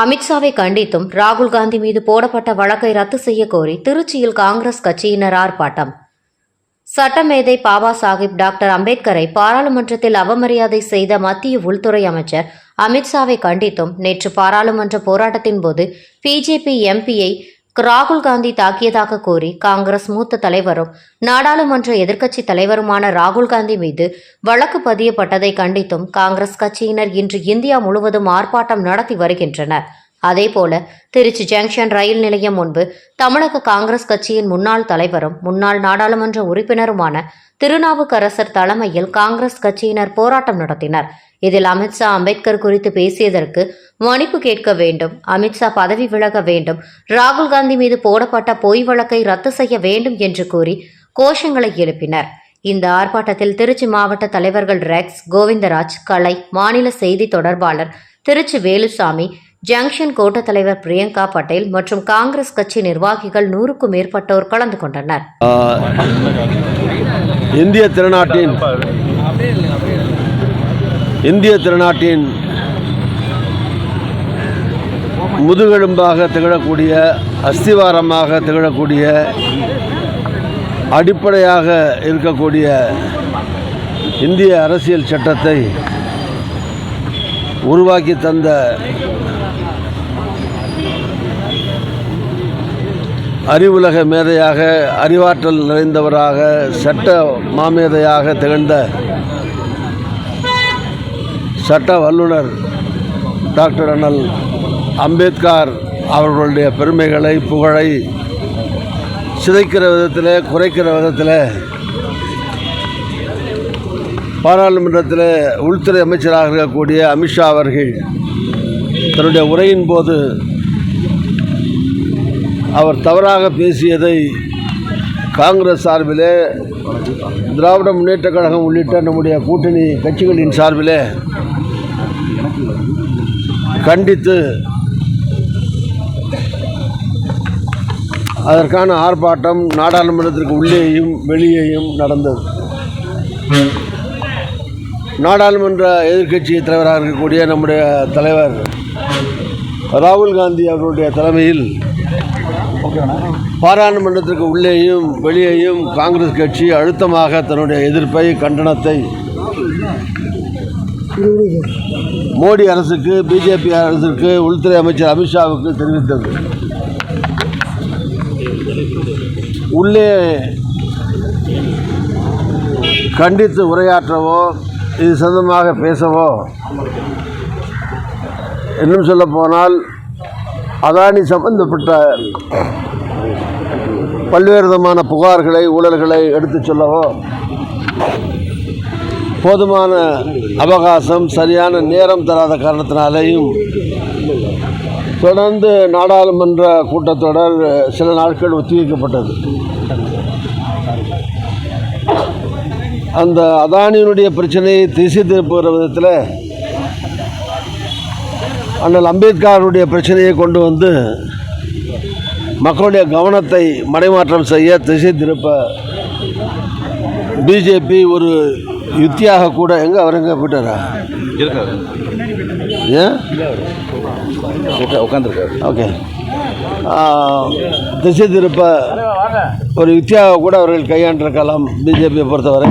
அமித்ஷாவை கண்டித்தும் ராகுல் காந்தி மீது போடப்பட்ட வழக்கை ரத்து செய்ய கோரி திருச்சியில் காங்கிரஸ் கட்சியினர் ஆர்ப்பாட்டம். சட்டமேதை பாபா சாஹிப் டாக்டர் அம்பேத்கரை பாராளுமன்றத்தில் அவமரியாதை செய்த மத்திய உள்துறை அமைச்சர் அமித்ஷாவை கண்டித்தும் நேற்று பாராளுமன்ற போராட்டத்தின் போது பிஜேபி எம்பியை ராகுல் காந்தி தாக்கியதாக கூறி காங்கிரஸ் மூத்த தலைவரும் நாடாளுமன்ற எதிர்க்கட்சி தலைவருமான ராகுல் காந்தி மீது வழக்கு பதியப்பட்டதை கண்டித்தும் காங்கிரஸ் கட்சியினர் இன்று இந்தியா முழுவதும் ஆர்ப்பாட்டம் நடத்தி வருகின்றனர். அதேபோல திருச்சி ஜங்ஷன் ரயில் நிலையம் முன்பு தமிழக காங்கிரஸ் கட்சியின் முன்னாள் தலைவரும் முன்னாள் நாடாளுமன்ற உறுப்பினருமான திருநாவுக்கரசர் தலைமையில் காங்கிரஸ் கட்சியினர் போராட்டம் நடத்தினர். இதில் அமித்ஷா அம்பேத்கர் குறித்து பேசியதற்கு மன்னிப்பு கேட்க வேண்டும் அமித்ஷா பதவி விலக வேண்டும் ராகுல் காந்தி மீது போடப்பட்ட பொய் வழக்கை ரத்து செய்ய வேண்டும் என்று கூறி கோஷங்களை எழுப்பினர். இந்த ஆர்ப்பாட்டத்தில் திருச்சி மாவட்ட தலைவர்கள் ரெக்ஸ் கோவிந்தராஜ் கலை மாநில செய்தி தொடர்பாளர் திருச்சி வேலுசாமி ஜங்ஷன் கோட்ட தலைவர் பிரியங்கா பட்டேல் மற்றும் காங்கிரஸ் கட்சி நிர்வாகிகள் நூறுக்கும் மேற்பட்டோர் கலந்து கொண்டனர். இந்திய திருநாட்டின் இந்திய திருநாட்டின் முதுகெலும்பாக திகழக்கூடிய அஸ்திவாரமாக திகழக்கூடிய அடிப்படையாக இருக்கக்கூடிய இந்திய அரசியல் சட்டத்தை உருவாக்கி தந்த அறிவுலக மேதையாக அறிவாற்றல் நிறைந்தவராக சட்ட மாமேதையாக திகழ்ந்த சட்ட வல்லுனர் டாக்டர் அண்ணல் அம்பேத்கர் அவர்களுடைய பெருமைகளை புகழை சிதைக்கிற விதத்தில் குறைக்கிற விதத்தில் பாராளுமன்றத்தில் உள்துறை அமைச்சராக இருக்கக்கூடிய அமித்ஷா அவர்கள் தன்னுடைய உரையின் போது அவர் தவறாக பேசியதை காங்கிரஸ் சார்பிலே திராவிட முன்னேற்றக் கழகம் உள்ளிட்ட நம்முடைய கூட்டணி கட்சிகளின் சார்பிலே கண்டித்து அதற்கான ஆர்ப்பாட்டம் நாடாளுமன்றத்திற்கு உள்ளேயும் வெளியேயும் நடந்தது. நாடாளுமன்ற எதிர்க்கட்சி தலைவராக இருக்கக்கூடிய நம்முடைய தலைவர் ராகுல் காந்தி அவர்களுடைய தலைமையில் பாராளுமன்றத்திற்கு உள்ளேயும் வெளியேயும் காங்கிரஸ் கட்சி அழுத்தமாக தன்னுடைய எதிர்ப்பை கண்டனத்தை மோடி அரசுக்கு பிஜேபி அரசுக்கு உள்துறை அமைச்சர் அமித்ஷாவுக்கு தெரிவித்தது. உள்ளே கண்டித்து உரையாற்றவோ இது சொந்தமாக பேசவோ இன்னும் சொல்ல போனால் அதானி சம்பந்தப்பட்ட பல்வேறு விதமான புகார்களை ஊழல்களை எடுத்துச் சொல்லவோ போதுமான அவகாசம் சரியான நேரம் தராத காரணத்தினாலேயும் தொடர்ந்து நாடாளுமன்ற கூட்டத்தொடர் சில நாட்கள் ஒத்திவைக்கப்பட்டது. அந்த அதானியினுடைய பிரச்சனையை திசை திருப்புகிற விதத்தில் அண்ணல் அம்பேத்கருடைய பிரச்சனையை கொண்டு வந்து மக்களுடைய கவனத்தை மடைமாற்றம் செய்ய திசை திருப்ப பிஜேபி ஒரு யுத்தியாக கூட எங்கே அவர் எங்கே போயிட்டாரா? ஏன் உட்காந்துருக்காரு ஓகே திசை திருப்ப ஒரு யுத்தியாக கூட அவர்கள் கையாண்டிருக்கலாம் பிஜேபியை பொறுத்தவரை.